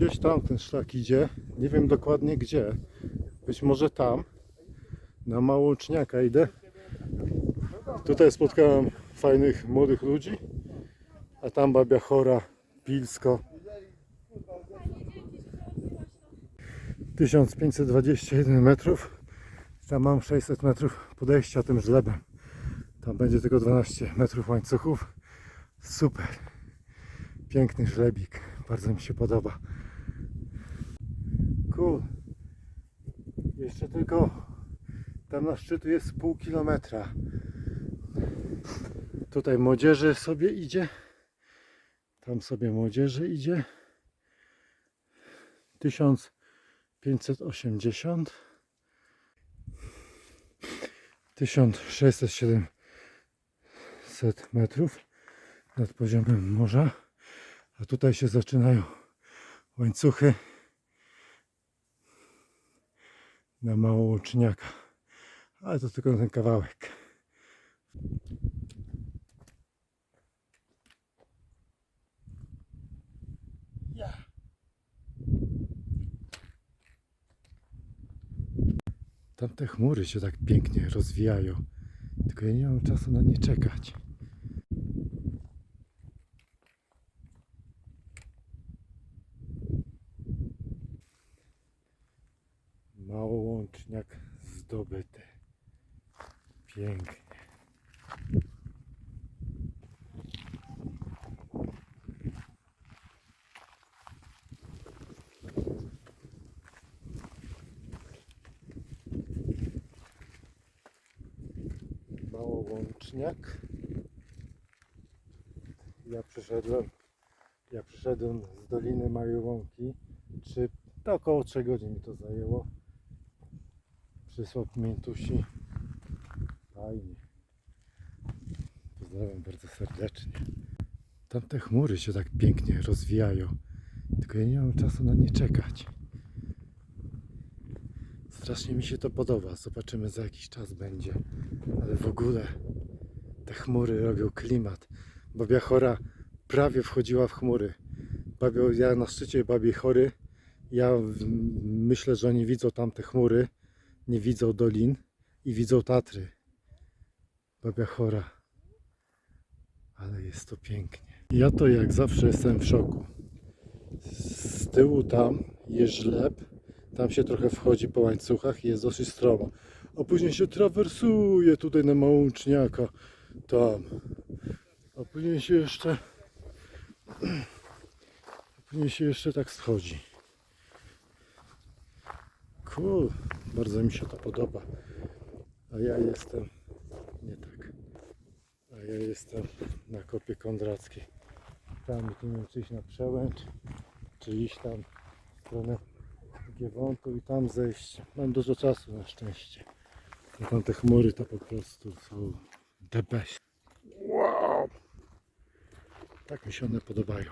Gdzieś tam ten szlak idzie. Nie wiem dokładnie gdzie. Być może tam. Na Małączniaka idę. Tutaj spotkałem fajnych młodych ludzi. A tam babia chora, Pilsko. 1521 metrów. Tam mam 600 metrów podejścia tym żlebem. Tam będzie tylko 12 metrów łańcuchów. Super. Piękny żlebik. Bardzo mi się podoba. Cool. Jeszcze tylko tam na szczytu jest pół kilometra. Tutaj młodzieży sobie idzie. Tam sobie młodzieży idzie. 1580 1607 metrów nad poziomem morza. A tutaj się zaczynają łańcuchy na Małołczniaka. Ale to tylko ten kawałek. Tamte chmury się tak pięknie rozwijają. Tylko ja nie mam czasu na nie czekać. Małołączniak zdobyty. Pięknie. Małołączniak. Ja przyszedłem, ja przyszedłem z Doliny Małej Łąki. Czy to około 3 godzin mi to zajęło. Przysłał Miętusi. Fajnie. Pozdrawiam bardzo serdecznie. Tamte chmury się tak pięknie rozwijają. Tylko ja nie mam czasu na nie czekać. Strasznie mi się to podoba. Zobaczymy za jakiś czas będzie. Ale w ogóle te chmury robią klimat. Babia chora prawie wchodziła w chmury. Babio, ja na szczycie babiej chory. Ja myślę, że oni widzą tamte chmury, nie widzą dolin i widzą Tatry. Babia chora. Ale jest to pięknie. Ja to jak zawsze jestem w szoku. Z tyłu tam jest żleb, tam się trochę wchodzi po łańcuchach i jest dosyć stromo. A później się trawersuje tutaj na Małączniaka, tam. A później się jeszcze... A później się jeszcze tak schodzi. Cool, bardzo mi się to podoba. A ja jestem, nie tak, a ja jestem na kopie Kondrackiej. Tam nie wiem, czy iść na przełęcz, czy iść tam w stronę Giewontu i tam zejść. Mam dużo czasu na szczęście. A tam te chmury to po prostu są the best. Wow! Tak mi się one podobają.